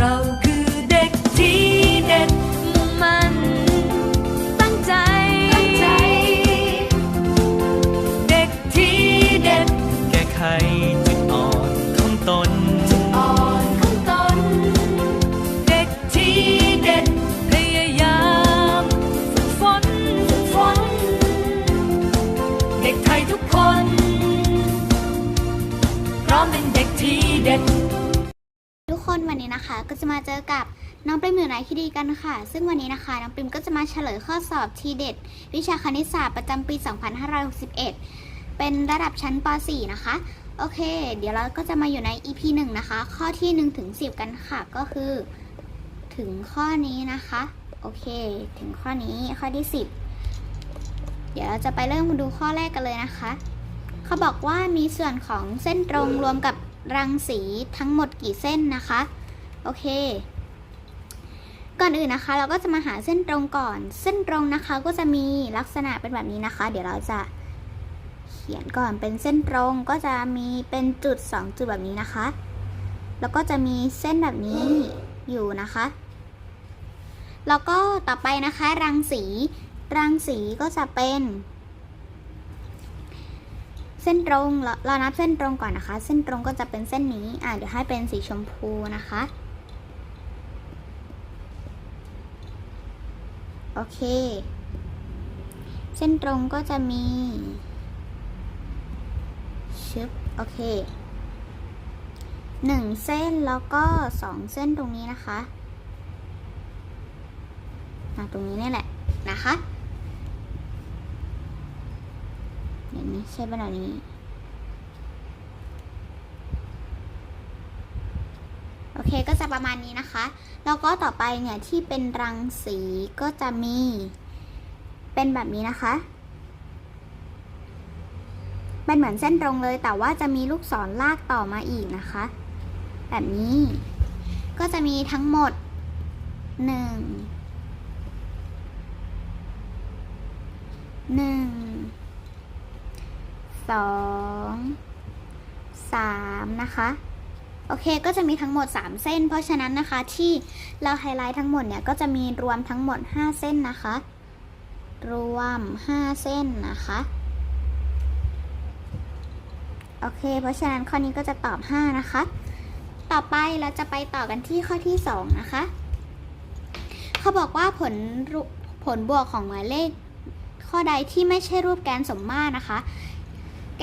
เนวันนี้นะคะ ก็จะมาเจอกับน้องปริมอยู่ไหนที่ดีกันค่ะ ซึ่งวันนี้นะคะน้องปริมก็จะมาเฉลยข้อสอบทีเด็ด วิชาคณิตศาสตร์ประจำปี 2561 เป็นระดับชั้นป .4 นะคะ โอเค เดี๋ยวเราก็จะมาอยู่ใน EP 1 นะคะ ข้อที่1ถึง10 กันค่ะ ก็คือ ถึงข้อนี้นะคะ โอเค ถึงข้อนี้ข้อที่ 10 เดี๋ยวเราจะไปเริ่มดูข้อแรกกันเลยนะคะ เขาบอกว่ามีส่วนของเส้นตรงรวมกับรังสีทั้งหมดกี่เส้นนะคะ โอเค ก่อนอื่นนะคะ เราก็จะมาหาเส้นตรงก่อน เส้นตรงนะคะก็จะมีลักษณะเป็นแบบนี้นะคะ เดี๋ยวเราจะเขียนก่อนเป็นเส้นตรงก็จะมีเป็นจุดสองจุดแบบนี้นะคะ แล้วก็จะมีเส้นแบบนี้อยู่นะคะ แล้วก็ต่อไปนะคะรังสีรังสีก็จะเป็น เส้นตรงเราเรานับเส้นตรงก่อนนะคะ เส้นตรงก็จะเป็นเส้นนี้ อ่าเดี๋ยวให้เป็นสีชมพูนะคะ อเค เส้นตรงก็จะมีชึบโอเคหนึ่งเส้นแล้วก็สองเส้นตรงนี้นะคะอ่าตรงนี้นี่แหละนะคะเดี๋ยวนี้ใช่ป่ะแบบนี้ โอ เคก็จะประมาณนี้นะคะ แล้วก็ต่อไปเนี่ยที่เป็นรังสีก็จะมี เป็นแบบนี้นะคะ เป็นเหมือนเส้นตรงเลยแต่ว่าจะมีลูกศรลากต่อมาอีกนะคะ แบบนี้ก็จะมีทั้งหมดหนึ่งหนึ่งสองสามนะคะ โอเคก็จะมีทั้งหมด 3 เส้น เพราะฉะนั้นนะคะที่เราไฮไลท์ทั้งหมดเนี่ยก็จะมีรวมทั้งหมด 5 เส้นนะคะ รวม 5 เส้นนะคะโอเค เพราะฉะนั้นข้อนี้ก็จะตอบ 5 นะคะ ต่อไปเราจะไปต่อกันที่ข้อที่ 2 นะคะ เขาบอกว่าผลผลบวกของหมายเลขข้อใดที่ไม่ใช่รูปแกนสมมาตรนะคะ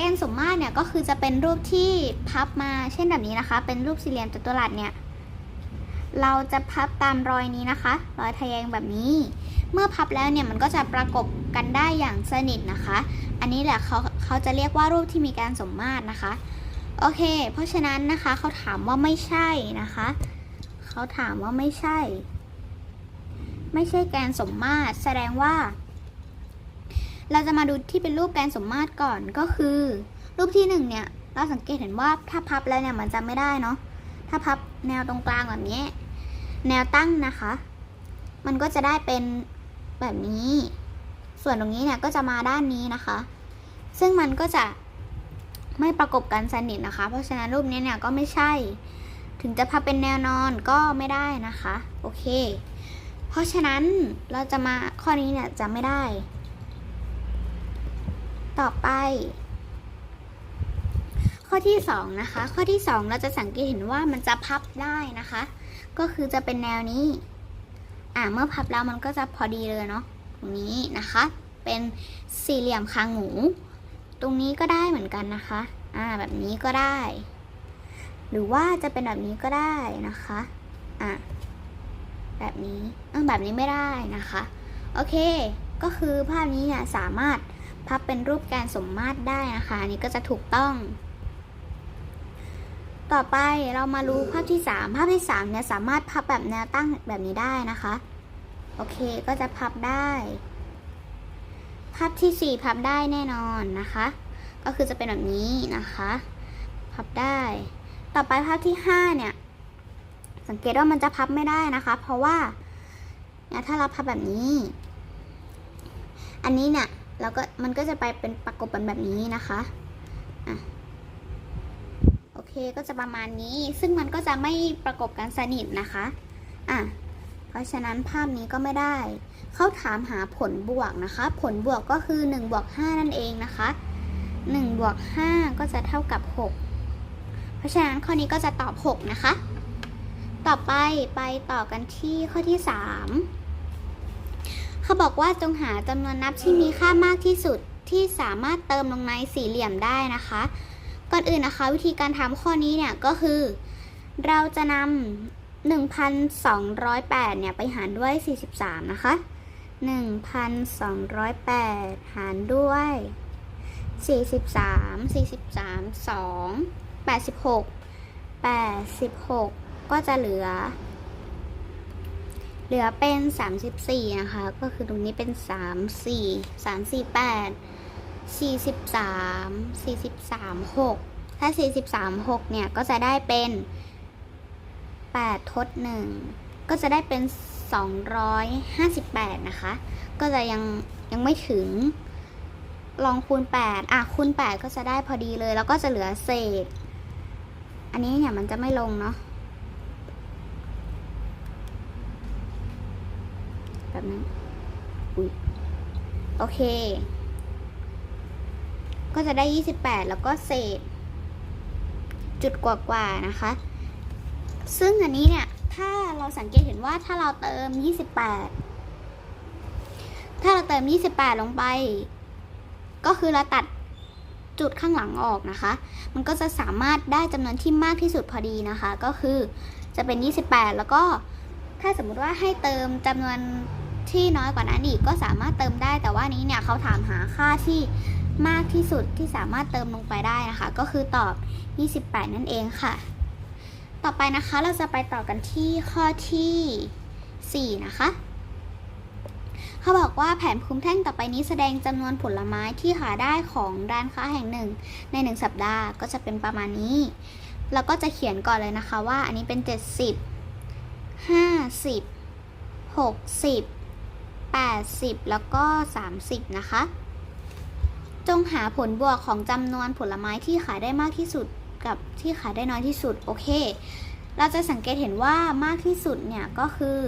แกนสมมาตรเนี่ยก็คือจะเป็นรูปที่พับมาเช่นแบบนี้นะคะ เป็นรูปสี่เหลี่ยมจัตุรัสเนี่ยเราจะพับตามรอยนี้นะคะ รอยทะแยงแบบนี้ เมื่อพับแล้วเนี่ยมันก็จะประกบกันได้อย่างสนิทนะคะ อันนี้แหละเขาเขาจะเรียกว่ารูปที่มีการสมมาตรนะคะ โอเค เพราะฉะนั้นนะคะเขาถามว่าไม่ใช่นะคะ เขาถามว่าไม่ใช่ ไม่ใช่แกนสมมาตรแสดงว่า เราจะมาดูที่เป็นรูปแกนสมมาตรก่อนก็คือ รูปที่หนึ่งเนี่ย เราสังเกตเห็นว่าถ้าพับแล้วเนี่ยมันจะไม่ได้เนาะถ้าพับแนวตรงกลางแบบนี้ แนวตั้งนะคะ มันก็จะได้เป็นแบบนี้ ส่วนตรงนี้เนี่ยก็จะมาด้านนี้นะคะ ซึ่งมันก็จะไม่ประกบกันสนิทนะคะ เพราะฉะนั้นรูปนี้เนี่ยก็ไม่ใช่ ถึงจะพับเป็นแนวนอนก็ไม่ได้นะคะ โอเค เพราะฉะนั้นเราจะมาข้อนี้เนี่ยจะไม่ได้ ต่อไป ข้อที่2นะคะ ข้อที่ 2 เราจะสังเกตเห็นว่ามันจะพับได้นะคะ ก็คือจะเป็นแนวนี้ อ่าเมื่อพับแล้วมันก็จะพอดีเลยเนาะตรงนี้นะคะ เป็นสี่เหลี่ยมคางหมู ตรงนี้ก็ได้เหมือนกันนะคะ อ่าแบบนี้ก็ได้ หรือว่าจะเป็นแบบนี้ก็ได้นะคะ อะแบบนี้เออแบบนี้ไม่ได้นะคะ โอเค ก็คือภาพนี้เนี่ยสามารถ พับเป็นรูปแกนสมมาตรได้นะคะอันนี้ก็จะถูกต้อง ต่อไปเรามารู้ภาพที่ 3 ภาพที่3เนี่ยสามารถพับแบบแนวตั้งแบบนี้ได้นะคะ โอเคก็จะพับได้ ภาพที่ 4 พับได้แน่นอนนะคะ ก็คือจะเป็นแบบนี้นะคะ พับได้ ต่อไปภาพที่ 5 เนี่ย สังเกตว่ามันจะพับไม่ได้นะคะ เพราะว่าถ้าเราพับแบบนี้ อันนี้เนี่ย แล้วก็มันก็จะไปเป็นประกบกันแบบนี้นะคะอะโอเคก็จะประมาณนี้ซึ่งมันก็จะไม่ประกบกันสนิทนะคะอะเพราะฉะนั้นภาพนี้ก็ไม่ได้ เขาถามหาผลบวกนะคะ ผลบวกก็คือ1บวก5นั่นเองนะคะ1บวก5ก็จะเท่ากับ 6 เพราะฉะนั้นข้อนี้ก็จะตอบ 6 นะคะ ต่อไปไปต่อกันที่ข้อที่ 3 เขาบอกว่าจงหาจำนวนนับที่มีค่ามากที่สุดที่สามารถเติมลงในสี่เหลี่ยมได้นะคะ ก่อนอื่นนะคะ วิธีการทำข้อนี้เนี่ยก็คือ เราจะนำ1,208เนี่ยไปหารด้วย 43 นะคะ 1,208 หารด้วย 43 43 2 86 86 ก็จะเหลือ เหลือเป็น 34 นะคะ ก็คือตรงนี้เป็น 3 4 3 4 8 43 43 6 ถ้า 43 6 เนี่ย ก็จะได้เป็น 8 ทด 1 ก็จะได้เป็น 258 นะคะ ก็จะยังยังไม่ถึงลองคูณ 8 อะ คูณ 8 ก็จะได้พอดีเลย แล้วก็จะเหลือเศษ อันนี้เนี่ยมันจะไม่ลงเนาะ แบบนั้นอุ้ยโอเค ก็จะได้ 28 แล้วก็เศษ จุดกว่าๆนะคะ ซึ่งอันนี้เนี่ย ถ้าเราสังเกตเห็นว่าถ้าเราเติม 28 ถ้าเราเติม 28 ลงไป ก็คือเราตัดจุดข้างหลังออกนะคะ มันก็จะสามารถได้จำนวนที่มากที่สุดพอดีนะคะ ก็คือจะเป็น 28 แล้วก็ถ้าสมมุติว่าให้เติมจำนวน ที่น้อยกว่านั้นอีกก็สามารถเติมได้ แต่ว่านี้เนี่ยเขาถามหาค่าที่มากที่สุดที่สามารถเติมลงไปได้นะคะ ก็คือตอบ 28 นั่นเองค่ะ ต่อไปนะคะเราจะไปต่อกันที่ข้อที่ 4 นะคะเขาบอกว่าแผนภูมิแท่งต่อไปนี้แสดงจำนวนผลไม้ที่หาได้ของร้านค้าแห่งหนึ่ง ในหนึ่งสัปดาห์ก็จะเป็นประมาณนี้เราก็จะเขียนก่อนเลยนะคะว่าอันนี้เป็น 70 50 60 80 แล้วก็ 30 นะคะ จงหาผลบวกของจำนวนผลไม้ที่ขายได้มากที่สุดกับที่ขายได้น้อยที่สุด โอเค เราจะสังเกตเห็นว่ามากที่สุดเนี่ยก็คือ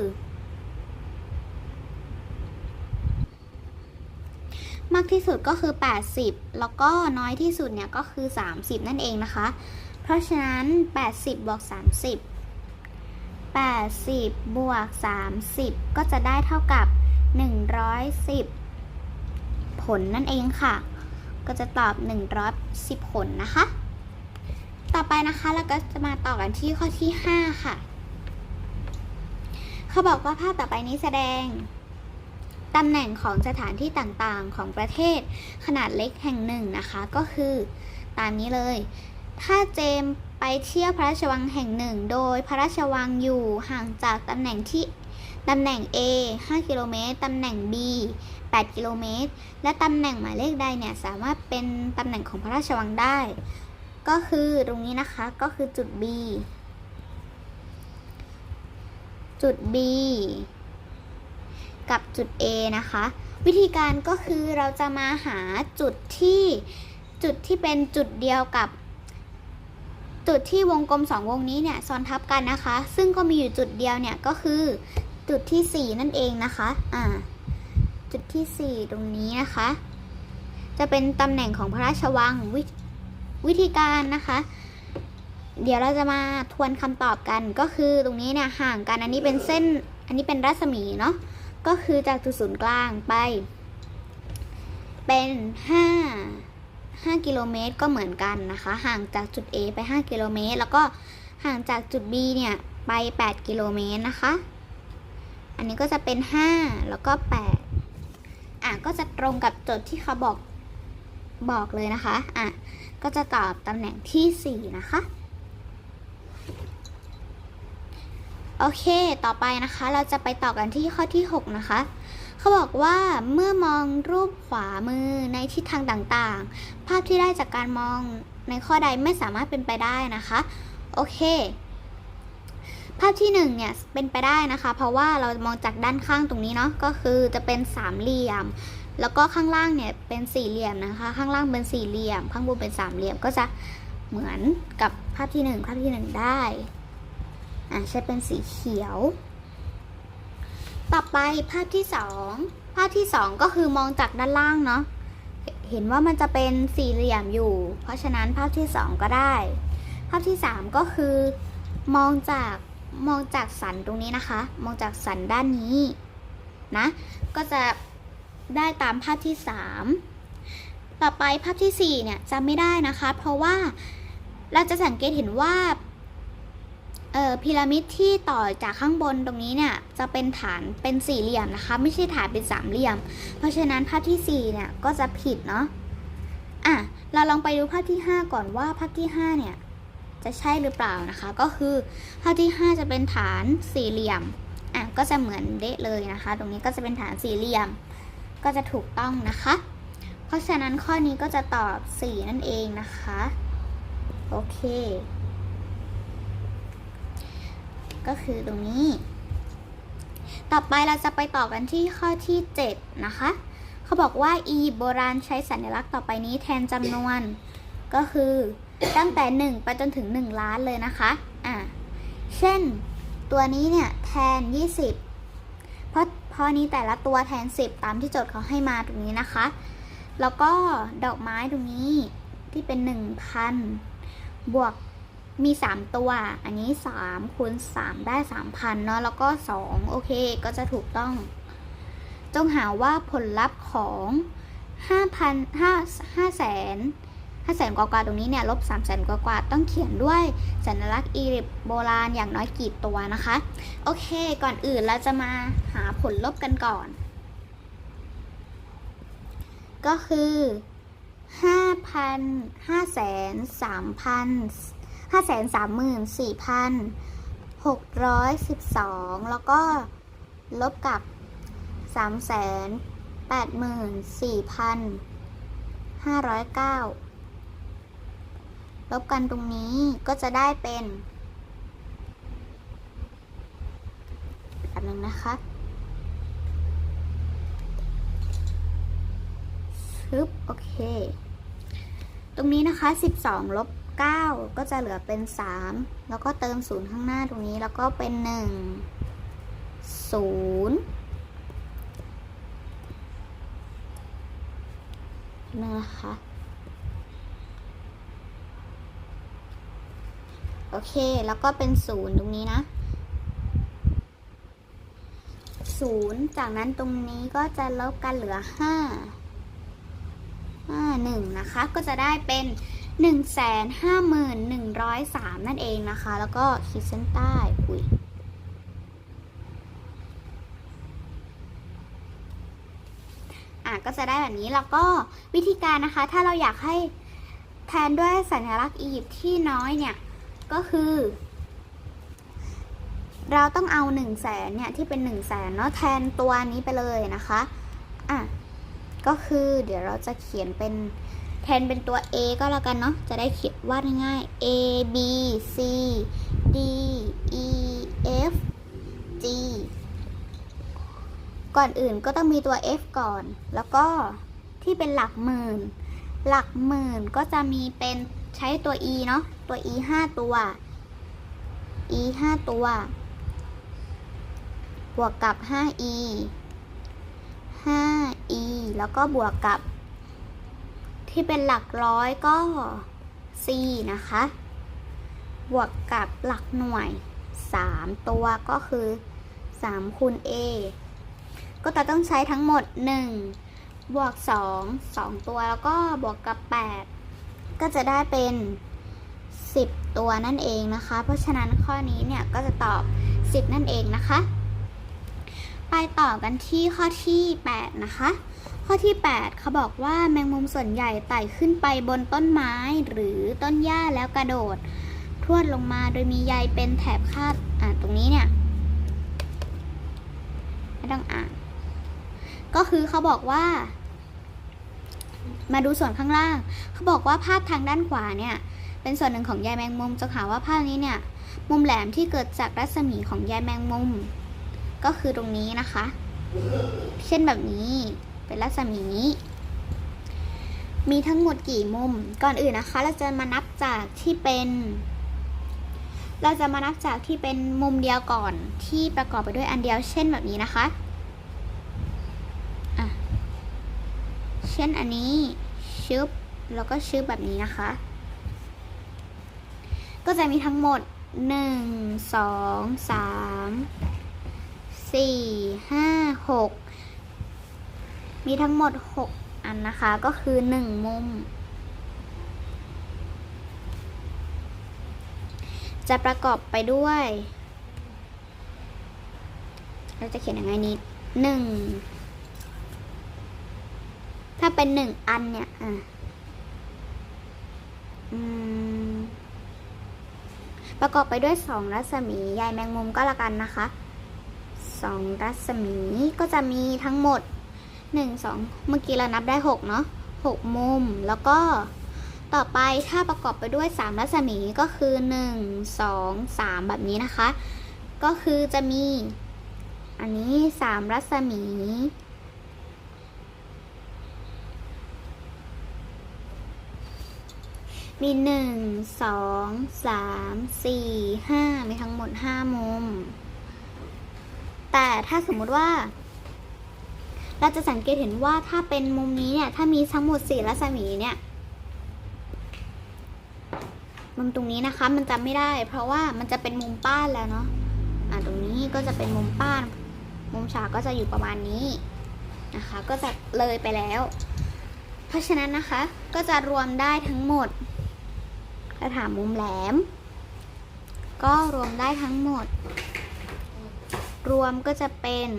มากที่สุดก็คือ 80 แล้วก็น้อยที่สุดเนี่ยก็คือ 30 นั่นเองนะคะ เพราะฉะนั้น 80 บวก 30 80 บวก 30 ก็จะได้เท่ากับ 110 ผลนั่นเองค่ะ ก็จะตอบ 110 ผลนะคะ ต่อไปนะคะเราก็จะมาต่อกันที่ข้อที่ 5 ค่ะ เขาบอกว่าภาพต่อไปนี้แสดงตำแหน่งของสถานที่ต่างๆของประเทศขนาดเล็กแห่งหนึ่งนะคะ ก็คือตามนี้เลย ถ้าเจมไปเที่ยวพระราชวังแห่งหนึ่ง โดยพระราชวังอยู่ห่างจากตำแหน่งที่ ตำแหน่ง A 5 กิโลเมตร ตำแหน่ง B 8 กิโลเมตร และตำแหน่งหมายเลขใดเนี่ยสามารถเป็นตำแหน่งของพระราชวังได้ ก็คือตรงนี้นะคะก็คือจุด B จุด B กับจุด A นะคะ วิธีการก็คือเราจะมาหาจุดที่จุดที่เป็นจุดเดียวกับ จุดที่วงกลมสองวงนี้เนี่ยซ้อนทับกันนะคะ ซึ่งก็มีอยู่จุดเดียวเนี่ยก็คือ จุดที่ 4 นั่นเองนะคะ อ่า จุดที่ 4 ตรงนี้นะคะ จะเป็นตำแหน่งของพระราชวังววิธีการนะคะ เดี๋ยวเราจะมาทวนคำตอบกันก็คือตรงนี้เนี่ยห่างกันอันนี้เป็นเส้น อันนี้เป็นรัศมีเนาะ ก็คือจากจุดศูนย์กลางไป เป็น 5 5 กิโลเมตรก็เหมือนกันนะคะ ห่างจากจุด A ไป 5 กิโลเมตร แล้วก็ห่างจากจุด B เนี่ย ไป 8 กิโลเมตรนะคะ อันนี้ก็จะเป็น 5 แล้วก็ 8 อะ ก็จะตรงกับโจทย์ที่เขาบอกบอกเลยนะคะ อะ ก็จะตอบตำแหน่งที่ 4 นะคะ โอเค ต่อไปนะคะ เราจะไปต่อกันที่ข้อที่ 6 นะคะ เขาบอกว่าเมื่อมองรูปขวามือในทิศทางต่างๆ ภาพที่ได้จากการมองในข้อใดไม่สามารถเป็นไปได้นะคะ โอเค ภาพที่1เนี่ยเป็นไปได้นะคะ เพราะว่าเรามองจากด้านข้างตรงนี้เนาะก็คือจะเป็นสามเหลี่ยม แล้วก็ข้างล่างเนี่ยเป็นสี่เหลี่ยมนะคะ ข้างล่างเป็นสี่เหลี่ยม ข้างบนเป็นสามเหลี่ยมก็จะเหมือนกับภาพที่หนึ่งภาพที่หนึ่งได้อ่าใช้เป็นสีเขียว ต่อไปภาพที่สองภาพที่สองก็คือมองจากด้านล่างเนาะเห็นเห็นว่ามันจะเป็นสี่เหลี่ยมอยู่ เพราะฉะนั้นภาพที่สองก็ได้ ภาพที่สามก็คือมองจาก มองจากสันตรงนี้นะคะ มองจากสันด้านนี้นะ ก็จะได้ตามภาพที่สามต่อไปภาพที่สี่เนี่ยจะไม่ได้นะคะ เพราะว่าเราจะสังเกตเห็นว่าเอ่อพีระมิดที่ต่อจากข้างบนตรงนี้เนี่ยจะเป็นฐานเป็นสี่เหลี่ยมนะคะ ไม่ใช่ฐานเป็นสามเหลี่ยม เพราะฉะนั้นภาพที่สี่เนี่ยก็จะผิดเนาะอะเราลองไปดูภาพที่ห้าก่อนว่าภาพที่ห้าเนี่ย จะใช่หรือเปล่านะคะ ก็คือภาพที่ 5 จะเป็นฐานสี่เหลี่ยมอะก็จะเหมือนเดะเลยนะคะ ตรงนี้ก็จะเป็นฐานสี่เหลี่ยม ก็จะถูกต้องนะคะ เพราะฉะนั้นข้อนี้ก็จะตอบ 4 นั่นเองนะคะ โอเค ก็คือตรงนี้ ต่อไปเราจะไปต่อกันที่ข้อที่ 7 นะคะเขาบอกว่า e โบราณใช้สัญลักษณ์ต่อไปนี้แทนจำนวนก็คือ ตั้งแต่ 1 ไปจนถึง 1 ล้านเลยนะคะอะเช่นตัวนี้เนี่ย แทน 20 เพราะเพราะนี้แต่ละตัวแทน 10 ตามที่โจทย์เขาให้มาตรงนี้นะคะ แล้วก็ดอกไม้ตรงนี้ที่เป็น 1,000 บวกมี 3 ตัว อันนี้3คูณ3ได้ 3,000 เนาะ แล้วก็ 2 โอเค ก็จะถูกต้อง จงหาว่าผลลัพธ์ของ 5,000 5 5แสน 5แสนกว่ากว่าตรงนี้เนี่ยลบ3แสนกว่ากว่าต้องเขียนด้วยสัญลักษณ์อียิปต์โบราณอย่างน้อยกี่ตัวนะคะ โอเค ก่อนอื่นเราจะมาหาผลลบกันก่อน ก็คือ5,000 5แสน3,000 5แสน34,612 แล้วก็ลบกับ3แสน84,509 ลบกันตรงนี้ก็จะได้เป็นแบบนึงนะคะซึบโอเค ตรงนี้นะคะ 12 ลบ 9 ก็จะเหลือเป็น 3 แล้วก็เติม 0 ข้างหน้าตรงนี้แล้วก็เป็น 1 0นะคะ โอเค แล้วก็เป็นศูนย์ตรงนี้นะศูนย์จากนั้นตรงนี้ก็จะลบกันเหลือห้าห้าหนึ่งนะคะ ก็จะได้เป็นหนึ่งแสนห้าหมื่นหนึ่งร้อยสามนั่นเองนะคะ แล้วก็ขีดเส้นใต้อุ้ยอะก็จะได้แบบนี้แล้วก็วิธีการนะคะ ถ้าเราอยากให้แทนด้วยสัญลักษณ์อียิปต์ที่น้อยเนี่ย ก็คือ เราต้องเอา1นึ่งแสนเนี่ยที่เป็น1นึ่งแสนเนาะแทนตัวนี้ไปเลยนะคะอะก็คือเดี๋ยวเราจะเขียนเป็นแทนเป็นตัว A ก็แล้วกันเนาะจะได้เขียนวาดง่ายๆ A B C D E F G ก่อนอื่นก็ต้องมีตัว F ก่อน แล้วก็ที่เป็นหลักหมื่น หลักหมื่นก็จะมีเป็นใช้ตัว e เนาะ ตัว e ห้าตัว e ห้าตัว บวกกับ 5e 5e แล้วก็บวกกับ ที่เป็นหลักร้อยก็ c นะคะ บวกกับหลักหน่วย3ตัวก็คือ3คูณ a ก็จะต้องใช้ทั้งหมด1บวก2 2ตัวแล้วก็บวกกับ8ก็จะได้เป็น 10 ตัวนั่นเองนะคะ เพราะฉะนั้นข้อนี้เนี่ยก็จะตอบ 10 นั่นเองนะคะ ไปต่อกันที่ข้อที่ 8 นะคะ ข้อที่ 8เขาบอกว่าแมงมุมส่วนใหญ่ไต่ขึ้นไปบนต้นไม้หรือต้นหญ้าแล้วกระโดดทวดลงมาโดยมีใยเป็นแถบคาดอ่านตรงนี้เนี่ยไม่ต้องอ่าน ก็คือเขาบอกว่ามาดูส่วนข้างล่าง เขาบอกว่าภาพทางด้านขวาเนี่ย เป็นส่วนหนึ่งของใยแมงมุมจะหาว่าภาพนี้เนี่ย มุมแหลมที่เกิดจากรัศมีของใยแมงมุม ก็คือตรงนี้นะคะ เช่นแบบนี้เป็นรัศมีมีทั้งหมดกี่มุม ก่อนอื่นนะคะ เราจะมานับจากที่เป็น เราจะมานับจากที่เป็นมุมเดียวก่อนที่ประกอบไปด้วยอันเดียว เช่นแบบนี้นะคะเช่นอันนี้ชึบแล้วก็ชึบแบบนี้นะคะ ก็จะมีทั้งหมด 1 2 3 4 5 6 มีทั้งหมด 6 อันนะคะ ก็คือ 1 มุม จะประกอบไปด้วย เราจะเขียนยังไงนี้หนึ่งถ้าเป็นหนึ่งอันเนี่ย อะ อืม ประกอบไปด้วยสองรัศมีใยแมงมุมก็แล้วกันนะคะสองรัศมีก็จะมีทั้งหมดหนึ่งสองเมื่อกี้เรานับได้หกเนาะหกมุมแล้วก็ต่อไปถ้าประกอบไปด้วยสามรัศมีก็คือหนึ่งสองสามแบบนี้นะคะ ก็คือจะมี อันนี้สามรัศมี มีหนึ่งสองสามสี่ห้ามีทั้งหมดห้ามุม แต่ถ้าสมมุติว่า เราจะสังเกตเห็นว่าถ้าเป็นมุมนี้เนี่ย ถ้ามีทั้งหมดสี่รัศมีเนี่ย มุมตรงนี้นะคะ มันจำไม่ได้ เพราะว่ามันจะเป็นมุมป้านแล้วเนาะอ่าตรงนี้ก็จะเป็นมุมป้าน มุมฉากก็จะอยู่ประมาณนี้นะคะ ก็จะเลยไปแล้ว เพราะฉะนั้นนะคะก็จะรวมได้ทั้งหมด ถ้าถามมุมแหลม ก็รวมได้ทั้งหมด รวมก็จะเป็น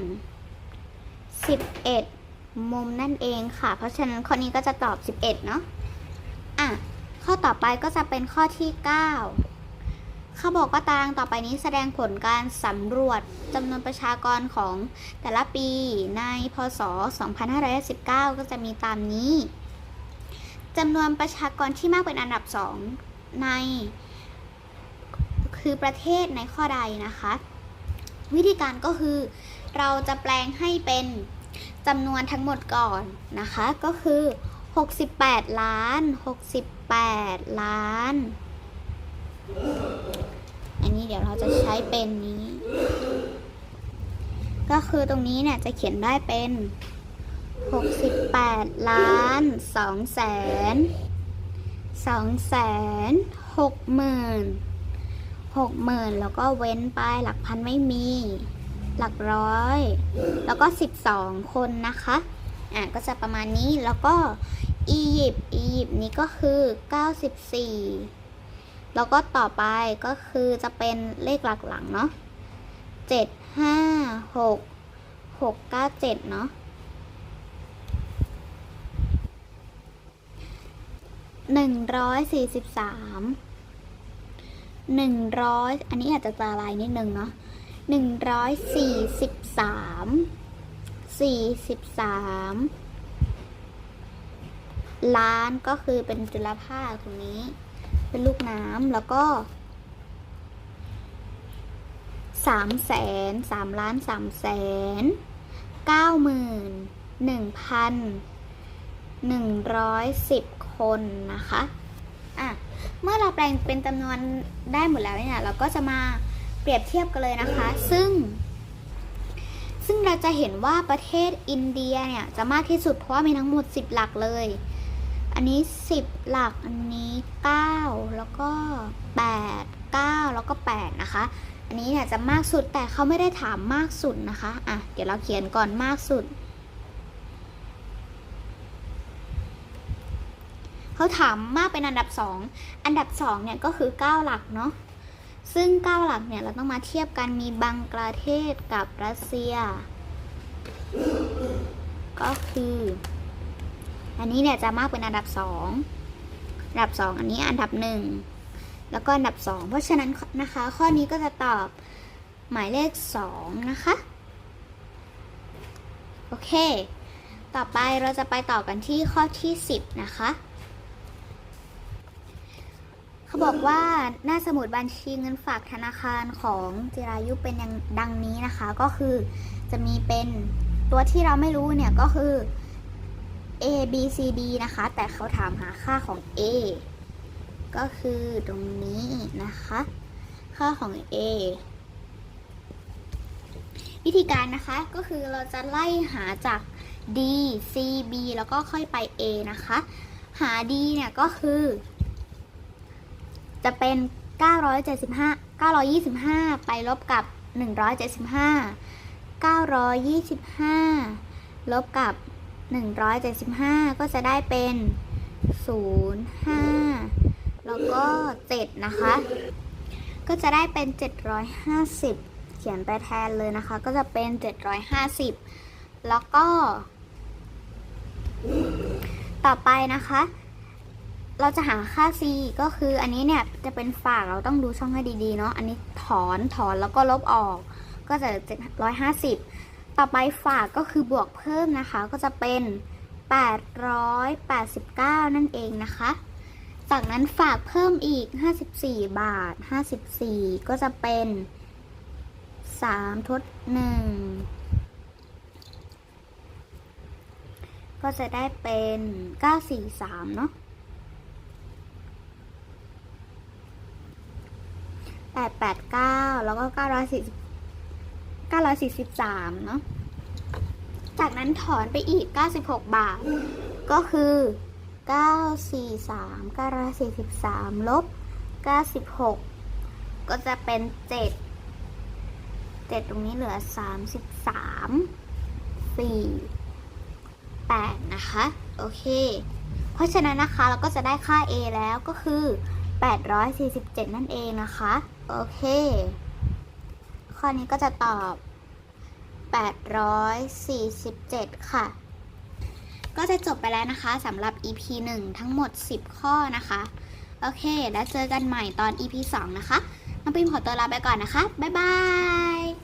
11 มุมนั่นเองค่ะ เพราะฉะนั้นข้อนี้ก็จะตอบ 11 เนาะอะ ข้อต่อไปก็จะเป็นข้อที่ 9 เขาบอกว่าตารางต่อไปนี้แสดงผลการสำรวจจำนวนประชากรของแต่ละปีในพศ 2519 ก็จะมีตามนี้จำนวนประชากรที่มากเป็นอันดับ 2 ใน คือประเทศในข้อใดนะคะ วิธีการก็คือเราจะแปลงให้เป็นจำนวนทั้งหมดก่อนนะคะ ก็คือ 68 ล้าน 68 ล้าน อันนี้เดี๋ยวเราจะใช้เป็นนี้ ก็คือตรงนี้เนี่ยจะเขียนได้เป็น 68 ล้าน2แสน 2แสน6หมื่น6หมื่นแล้วก็เว้นไปหลักพันไม่มี หลักร้อย แล้วก็12คนนะคะ อะก็จะประมาณนี้แล้วก็อียิปต์อียิปต์นี้ก็คือ94แล้วก็ต่อไปก็คือจะเป็นเลขหลักหลังเนาะเจ็ดห้าหกหกเก้าเจ็ดเนาะ หนึ่งร้อยสี่สิบสามหนึ่งร้อยอันนี้อาจจะตาลายนิดนึงเนาะหนึ่งร้อยสี่สิบสามสี่สิบสามล้านก็คือเป็นจุลภาคตรงนี้ เป็นลูกน้ำแล้วก็สามแสนสามล้านสามแสนเก้าหมื่นหนึ่งพันหนึ่งร้อยสิบ คนนะคะอะเมื่อเราแปลงเป็นจำนวนได้หมดแล้วเนี่ยเราก็จะมาเปรียบเทียบกันเลยนะคะ ซึ่ง ซึ่งเราจะเห็นว่าประเทศอินเดียเนี่ยจะมากที่สุดเพราะว่ามีทั้งหมด 10 หลักเลย อันนี้ 10 หลักอันนี้ 9 แล้วก็ 8 9 แล้วก็ 8 นะคะ อันนี้เนี่ยจะมากสุดแต่เขาไม่ได้ถามมากสุดนะคะอะเดี๋ยวเราเขียนก่อนมากสุด เขาถามมากเป็นอันดับ 2 อันดับ2เนี่ยก็คือ 9 หลักเนาะซึ่ง 9 หลักเนี่ยเราต้องมาเทียบกันมีบังกลาเทศกับรัสเซีย ก็คือ อันนี้เนี่ยจะมากเป็นอันดับสองอันดับสองอันนี้อันดับหนึ่งแล้วก็อันดับสองเพราะฉะนั้นนะคะ ข้อนี้ก็จะตอบหมายเลขสองนะคะ โอเค ต่อไปเราจะไปต่อกันที่ข้อที่สิบนะคะ เขาบอกว่าหน้าสมุดบัญชีเงินฝากธนาคารของจิรายุเป็นอย่างดังนี้นะคะ ก็คือจะมีเป็นตัวที่เราไม่รู้เนี่ยก็คือ a b c d นะคะ แต่เขาถามหาค่าของ a ก็คือตรงนี้นะคะ ค่าของ a วิธีการนะคะก็คือเราจะไล่หาจาก d c b แล้วก็ค่อยไป a นะคะ หา d เนี่ยก็คือ จะเป็น 975 925 ไปลบกับ 175 925 ลบกับ 175 ก็จะได้เป็น 0 5 แล้วก็ 7 นะคะ ก็จะได้เป็น 750 เขียนไปแทนเลยนะคะ ก็จะเป็น 750 แล้วก็ ต่อไปนะคะ เราจะหาค่า c ก็คืออันนี้เนี่ยจะเป็นฝากเราต้องดูช่องให้ดีๆเนาะอันนี้ถอนถอนแล้วก็ลบออก ก็จะ750 ต่อไปฝากก็คือบวกเพิ่มนะคะ ก็จะเป็น 889 นั่นเองนะคะ จากนั้นฝากเพิ่มอีก 54 บาท 54 ก็จะเป็น 3 ทด 1ก็จะได้เป็น 943 เนาะ 889 แล้วก็ 940 943 เนาะ จากนั้นถอนไปอีก 96 บาท ก็คือ 943 943 ลบ 96 ก็จะเป็น 7 7 ตรงนี้เหลือ 33 4 8 นะคะ โอเค เพราะฉะนั้นนะคะเราก็จะได้ค่า a แล้วก็คือ 847 นั่นเองนะคะ โอเค ข้อนี้ก็จะตอบ 847 ค่ะ ก็จะจบไปแล้วนะคะสำหรับ EP 1 ทั้งหมด 10 ข้อนะคะ โอเค แล้วเจอกันใหม่ตอน EP 2 นะคะ น้องปิมขอตัวลาไปก่อนนะคะ บ๊ายบาย